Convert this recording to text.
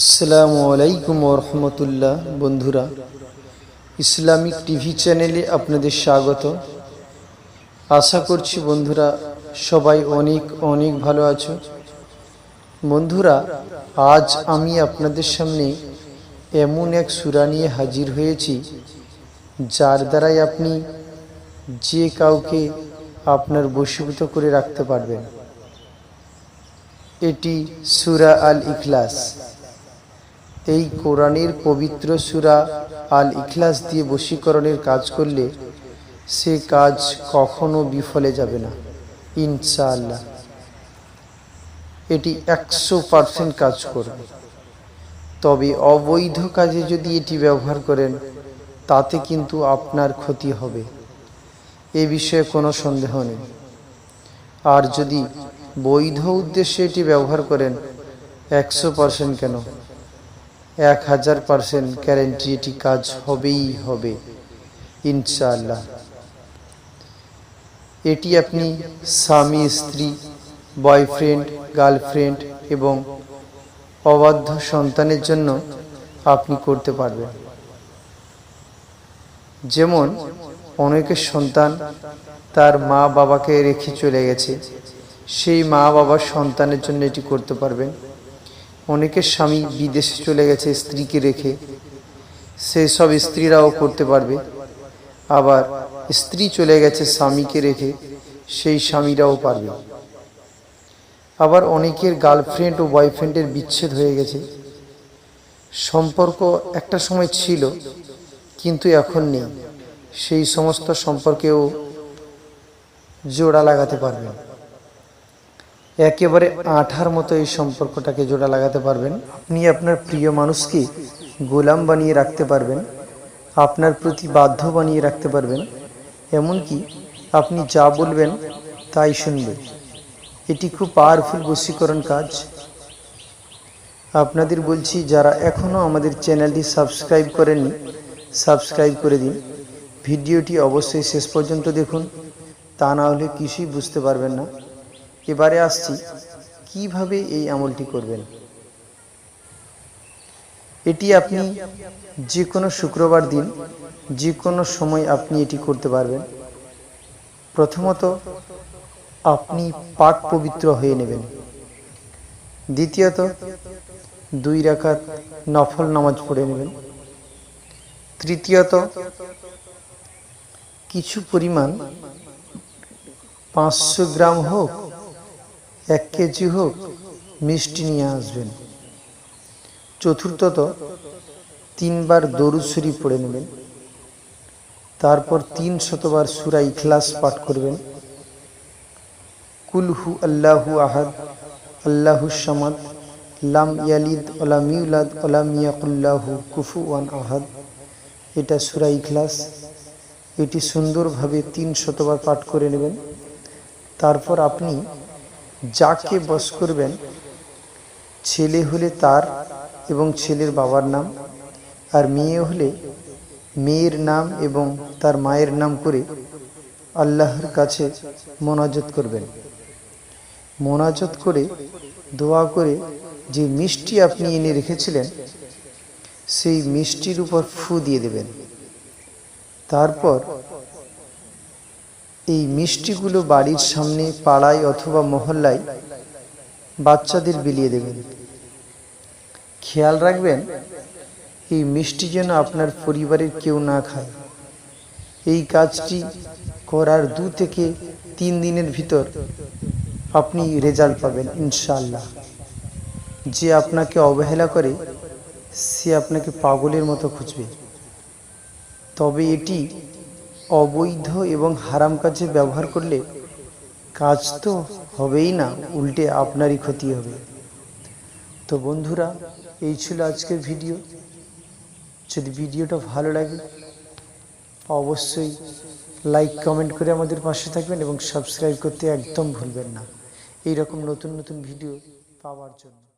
আসসালামু আলাইকুম রহমতুল্লাহ। বন্ধুরা, ইসলামিক টিভি চ্যানেলে আপনাদের স্বাগত। আশা করছি বন্ধুরা সবাই অনেক অনেক ভালো আছো। বন্ধুরা, আজ আমি আপনাদের সামনে এমন এক সুরা নিয়ে হাজির হয়েছি, যার দ্বারাই আপনি যে কাউকে আপনার বশীভূত করে রাখতে পারবেন। এটি সুরা আল ইখলাস এই কোরআনের পবিত্র সুরা আল ইখলাস দিয়ে বশীকরণের কাজ করলে সে কাজ কখনো বিফলে যাবে না, ইনশাআল্লাহ। এটি একশো পারসেন্ট কাজ করবে। তবে অবৈধ কাজে যদি এটি ব্যবহার করেন, তাতে কিন্তু আপনার ক্ষতি হবে। এ বিষয়ে কোনো সন্দেহ নেই। আর যদি বৈধ উদ্দেশ্যে এটি ব্যবহার করেন, একশো পারসেন্ট কেন? এক হাজার পারসেন্ট গ্যারেন্টি এটি কাজ হবেই হবে, ইনশাআল্লাহ। এটি আপনি স্বামী, স্ত্রী বয়ফ্রেন্ড গার্লফ্রেন্ড এবং অবাধ্য সন্তানের জন্য আপনি করতে পারবেন। যেমন অনেকের সন্তান তার মা বাবাকে রেখে চলে গেছে, সেই মা বাবার সন্তানের জন্য এটি করতে পারবেন। অনেকের স্বামী বিদেশে চলে গেছে স্ত্রীকে রেখে। সেই সব স্ত্রীরাও করতে পারবে। আবার স্ত্রী চলে গেছে স্বামীকে রেখে, সেই স্বামীরাও পারবে। আবার অনেকের গার্লফ্রেন্ড ও বয়ফ্রেন্ডের বিচ্ছেদ হয়ে গেছে। সম্পর্ক একটা সময় ছিল, কিন্তু এখন নেই। সেই সমস্ত সম্পর্কেও জোড়া লাগাতে পারবেন একেবারে আঠার মতো এই সম্পর্কটাকে জোড়া লাগাতে পারবেন। আপনি আপনার প্রিয় মানুষকে গোলাম বানিয়ে রাখতে পারবেন, আপনার প্রতি বাধ্য বানিয়ে রাখতে পারবেন, এমনকি আপনি যা বলবেন তাই শুনবে। এটি খুব পাওয়ারফুল বশীকরণ কাজ। আপনাদের বলছি, যারা এখনও আমাদের চ্যানেলটি সাবস্ক্রাইব করেননি, সাবস্ক্রাইব করে দিন। ভিডিওটি অবশ্যই শেষ পর্যন্ত দেখুন। তা না হলে কিছুই বুঝতে পারবেন না। এবারে আসছি, কীভাবে এই আমলটি করবেন? এটি আপনি যে কোনো শুক্রবার দিন যে কোনো সময় আপনি এটি করতে পারবেন। প্রথমত, আপনি পাক পবিত্র হয়ে নেবেন। দ্বিতীয়ত, দুই রাখাত নফল নামাজ পড়ে নেবেন। তৃতীয়ত, কিছু পরিমাণ পাঁচশো গ্রাম হোক এক কেজি হোক মিষ্টি নিয়ে আসবেন। চতুর্থত তিনবার দরুদ শরীফ পড়ে নেবেন। তারপর তিন শতবার সুরা ইখলাস পাঠ করবেন। কুলহু আল্লাহু আহাদ, আল্লাহু সামাদ, লাম ইয়ালিদ ওলাম ইউলাদ ওলাম ইয়াকুল্লাহু কুফু ওয়ান আহাদ। এটা সুরা ইখলাস। এটি সুন্দরভাবে তিন শতবার পাঠ করে নেবেন। তারপর আপনি যাকে বস করবেন, ছেলে হলে তার এবং ছেলের বাবার নাম, আর মেয়ে হলে মেয়ের নাম এবং তার মায়ের নাম করে আল্লাহর কাছে মোনাজত করবেন। মোনাজত করে, দোয়া করে যে মিষ্টি আপনি এনে রেখেছিলেন, সেই মিষ্টির উপর ফু দিয়ে দেবেন। তারপর এই মিষ্টিগুলো বাড়ির সামনে পাড়ায় অথবা মহল্লায় বাচ্চাদের বিলিয়ে দেবেন। খেয়াল রাখবেন, এই মিষ্টি যেন আপনার পরিবারের কেউ না খায়। এই কাজটি করার দু থেকে তিন দিনের ভিতর আপনি রেজাল্ট পাবেন ইনশাল্লাহ যে আপনাকে অবহেলা করে, সে আপনাকে পাগলের মতো খুঁজবে। তবে এটি অবৈধ এবং হারাম কাজে ব্যবহার করলে কাজ তো হবেই না, উল্টে আপনারই ক্ষতি হবে। তো বন্ধুরা, এই ছিল আজকের ভিডিও। যদি ভিডিওটা ভালো লাগে, অবশ্যই লাইক, কমেন্ট করে আমাদের পাশে থাকবেন এবং সাবস্ক্রাইব করতে একদম ভুলবেন না। এই রকম নতুন নতুন ভিডিও পাওয়ার জন্য।